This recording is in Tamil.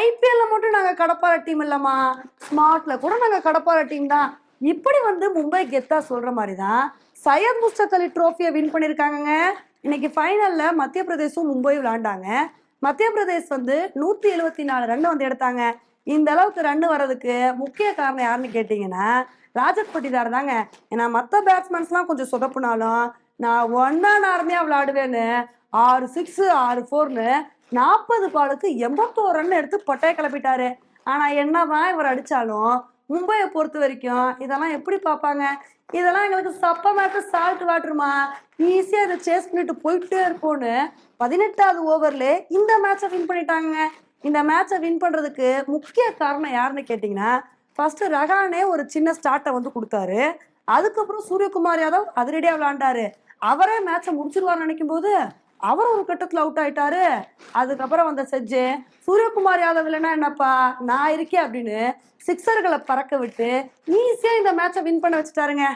ஐபிஎல்ல மட்டும் நாங்க கடப்பார டீம் இல்லம்மா. ஸ்மார்ட்ல கூட நாங்க கடப்பார டீம் தான். இப்படி வந்து மும்பை கெத்தா சொல்ற மாதிரி தான் சையத் முஸ்தக் அலி ட்ரோஃபியை வின் பண்ணியிருக்காங்கங்க இன்னைக்கு ஃபைனல்ல மத்திய பிரதேசும் மும்பையும் விளாண்டாங்க மத்திய பிரதேஷ் வந்து நூத்தி எழுபத்தி நாலு ரன் வந்து எடுத்தாங்க. இந்த அளவுக்கு ரன் வர்றதுக்கு முக்கிய காரணம் யாருன்னு கேட்டீங்கன்னா ராஜத் பட்டிதார் தாங்க. ஏன்னா மற்ற பேட்ஸ்மேன்ஸ்லாம் கொஞ்சம் சொதப்புனாலும் நான் ஒன்னா நேரமையா விளையாடுவேன்னு ஆறு சிக்ஸ் ஆறு ஃபோர்னு நாற்பது பாலுக்கு எண்பத்தோரு ரன் எடுத்து பட்டைய கிளப்பிட்டாரு. ஆனா என்னதான் இவர் அடிச்சாலும் மும்பையை பொறுத்த வரைக்கும் இதெல்லாம் எப்படி பார்ப்பாங்க? இதெல்லாம் எங்களுக்கு சப்ப மேட்ரு சால்ட் வாட்டருமா ஈஸியாக இதை சேஸ் பண்ணிட்டு போயிட்டே இருப்போம்னு பதினெட்டாவது ஓவரில் இந்த மேட்சை வின் பண்ணிட்டாங்க. இந்த மேட்சை வின் பண்ணுறதுக்கு முக்கிய காரணம் யாருன்னு கேட்டிங்கன்னா ஃபஸ்ட்டு ரஹானே ஒரு சின்ன ஸ்டார்ட்டை வந்து கொடுத்தாரு. அதுக்கப்புறம் சூரியகுமார் யாதவ் அதிரடியாக விளாண்டாரு அவரே மேட்சை முடிச்சிருவார்னு நினைக்கும் போது அவர் ஒரு கட்டத்தில் அவுட் ஆயிட்டாரு. அதுக்கப்புறம் வந்த செஜ்ஜு சூரியகுமார் யாதவ் இல்லைன்னா என்னப்பா நான் இருக்கேன் அப்படின்னு சிக்ஸர்களை பறக்க விட்டு ஈஸியாக இந்த மேட்சை வின் பண்ண வச்சுட்டாருங்க.